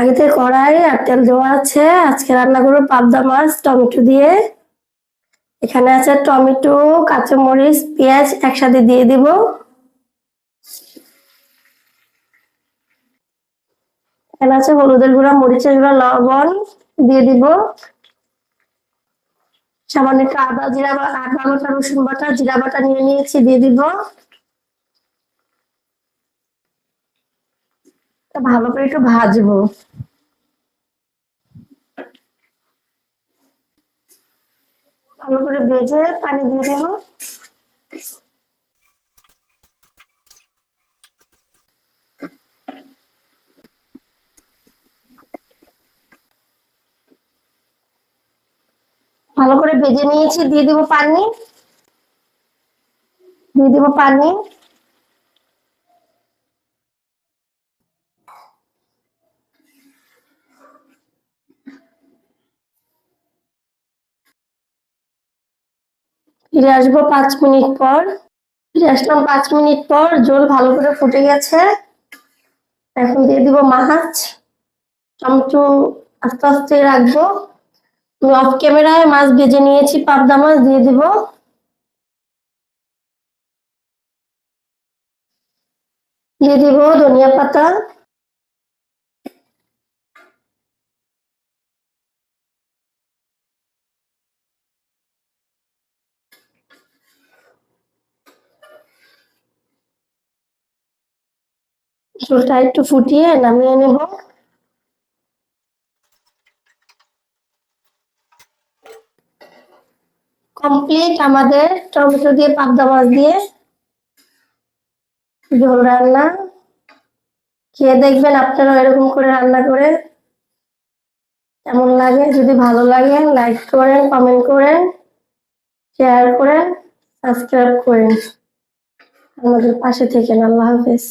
আগে থেকে কড়াই আর তেল দেওয়া আছে। আজকে রান্না করব পাবদা মাছ, টমেটো দিয়ে। এখানে আছে টমেটো, কাঁচামরিচ, পেঁয়াজ একসাথে দিয়ে দিব। এখানে আছে হলুদের গুঁড়া, মরিচের গুঁড়া, লবণ দিয়ে দিব। সামান্য একটু আদা, জিরা আদা বাটা, রসুন বাটা, জিরা বাটা নিয়ে নিয়েছি, দিয়ে দিব। ভালো করে একটু ভাজবো। ভালো করে ভেজে পানি দিয়ে দেবো। ভালো করে ভেজে নিয়েছি, দিয়ে দিব পানি। দিয়ে দিব পানি। ফিরে আসব পাঁচ মিনিট পর। ফিরে আসলাম পাঁচ মিনিট পর, জল ভালো করে ফুটে গেছে। এখন দিয়ে দিব মাছ। টমেটো আস্তে আস্তে রাখব। আমি অফ ক্যামেরায় মাছ ভেজে নিয়েছি, পাবদা মাছ দিয়ে দিব। দিয়ে দিব ধনিয়া পাতা। ঝোলটা একটু ফুটিয়ে নামিয়ে নেব। কমপ্লিট আমাদের টমেটো দিয়ে পাবদা মাছ দিয়ে ঝোল রান্না। খেয়ে দেখবেন আপনারা এরকম করে রান্না করে কেমন লাগে। যদি ভালো লাগে লাইক করেন কমেন্ট করেন শেয়ার করেন সাবস্ক্রাইব করেন। আমাদের পাশে থেকেন। আল্লাহ হাফেজ।